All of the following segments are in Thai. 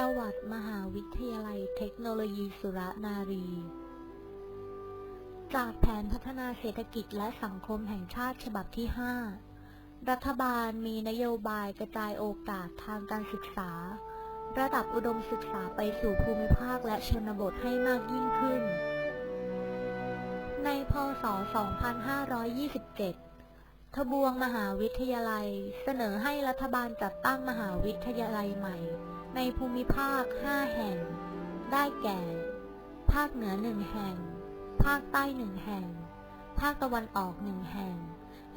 ประวัติมหาวิทยาลัยเทคโนโลยีสุรนารี จากแผนพัฒนาเศรษฐกิจและสังคมแห่งชาติฉบับที่ 5 รัฐบาลมีนโยบายกระจายโอกาสทางการศึกษา ระดับอุดมศึกษาไปสู่ภูมิภาคและชนบทให้มากยิ่งขึ้น ในพศ 2527 ทบวงมหาวิทยาลัย เสนอให้รัฐบาลจัดตั้งมหาวิทยาลัยใหม่ ในภูมิภาค 5 แห่ง ได้แก่ ภาคเหนือ1แห่ง ภาคใต้1แห่ง ภาคตะวันออก1แห่ง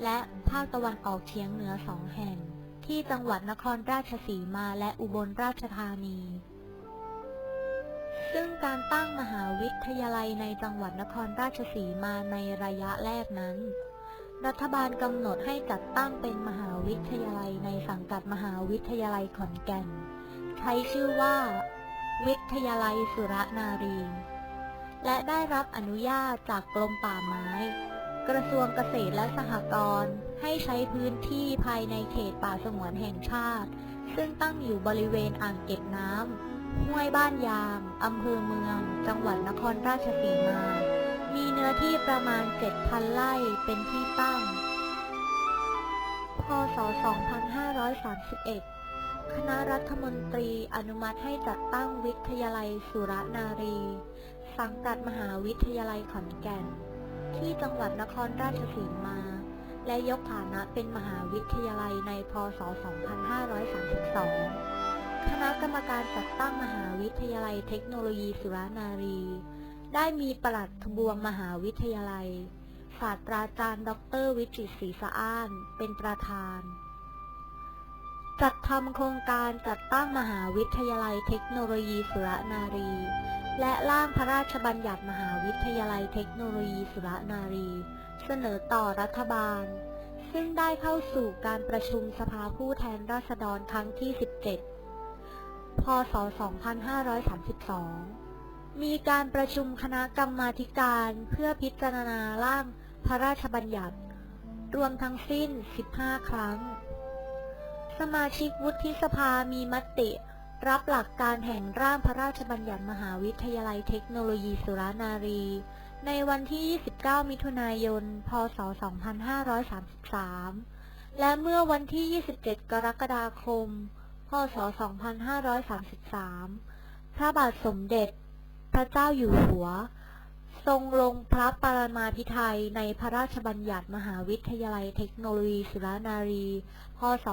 และภาคตะวันออกเฉียงเหนือ2แห่ง ที่จังหวัดนครราชสีมาและอุบลราชธานี ซึ่งการตั้งมหาวิทยาลัยในจังหวัดนครราชสีมาในระยะแรกนั้น รัฐบาลกำหนดให้จัดตั้งเป็นมหาวิทยาลัยในสังกัดมหาวิทยาลัยขอนแก่น ใช้ชื่อว่า วิทยาลัยสุรนารี และได้รับอนุญาตจากกรมป่าไม้ กระทรวงเกษตรและสหกรณ์ให้ใช้พื้นที่ภายในเขตป่าสงวนแห่งชาติ ซึ่งตั้งอยู่บริเวณอ่างเก็บน้ำห้วยบ้านยาง อำเภอเมือง จังหวัดนครราชสีมา มีเนื้อที่ประมาณ 7,000 ไร่เป็นที่ตั้ง พศ 2531 คณะรัฐมนตรีอนุมัติให้จัดตั้งวิทยาลัยสุรนารี สังกัดมหาวิทยาลัยขอนแก่น ที่จังหวัดนครราชสีมา และยกฐานะเป็นมหาวิทยาลัยในพศ 2532 คณะกรรมการจัดตั้งมหาวิทยาลัยเทคโนโลยีสุรนารี ได้มีปลัดทบวงมหาวิทยาลัย ศาสตราจารย์ดรวิจิตรศรีสะอ้าน เป็นประธาน จัดทำโครงการจัดตั้งมหาวิทยาลัยเทคโนโลยีสุรนารี และร่างพระราชบัญญัติมหาวิทยาลัยเทคโนโลยีสุรนารี เสนอต่อรัฐบาล ซึ่งได้เข้าสู่การประชุมสภาผู้แทนราษฎรครั้งที่ 17 พศ 2532 มีการประชุมคณะกรรมาการเพื่อพิจารณาร่างพระราชบัญญัติ รวมทั้งสิ้น 15 ครั้ง สมาชิกวุฒิสภามีมติ รับหลักการแห่งร่างพระราชบัญญัติมหาวิทยาลัยเทคโนโลยีสุรนารี ในวันที่ 29 มิถุนายน พศ 2533 และเมื่อวันที่ 27 กรกฎาคม พศ 2533 พระบาทสมเด็จ ระเจ้าอยู่หัว ทรงลงพระปรมาภิไธยในพระราชบัญญัติมหาวิทยาลัยเทคโนโลยีสุรนารี พศ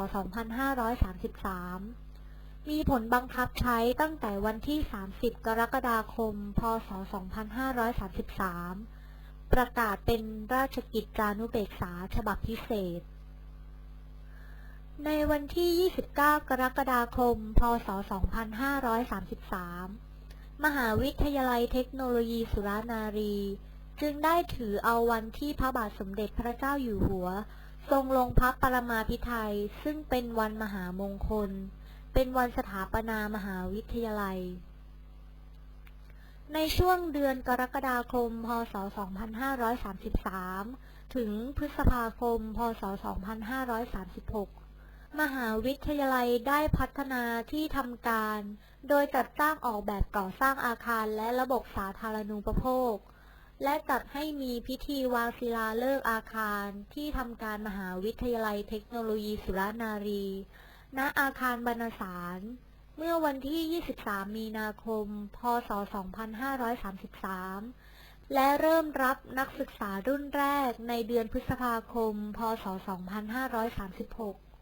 2533มีผลบังคับใช้ตั้งแต่วันที่ 30 กรกฎาคม พศ 2533 ประกาศเป็นราชกิจจานุเบกษาฉบับพิเศษ ในวันที่ 29 กรกฎาคม พศ 2533 มหาวิทยาลัยเทคโนโลยีสุรนารี จึงได้ถือเอาวันที่พระบาทสมเด็จพระเจ้าอยู่หัว ทรงลงพระปรมาภิไธยซึ่งเป็นวันมหามงคล เป็นวันสถาปนามหาวิทยาลัย ในช่วงเดือนกรกฎาคม พศ 2533 ถึงพฤษภาคม พศ 2536 มหาวิทยาลัยได้พัฒนาที่ทำการ โดยจัดสร้างออกแบบก่อสร้างอาคารและระบบสาธารณูปโภค และจัดให้มีพิธีวางศิลาฤกษ์อาคารที่ทำการมหาวิทยาลัยเทคโนโลยีสุรนารี ณ อาคารบรรณสาร เมื่อวันที่ 23 มีนาคม พศ 2533และเริ่มรับนักศึกษารุ่นแรกในเดือนพฤษภาคม พศ 2536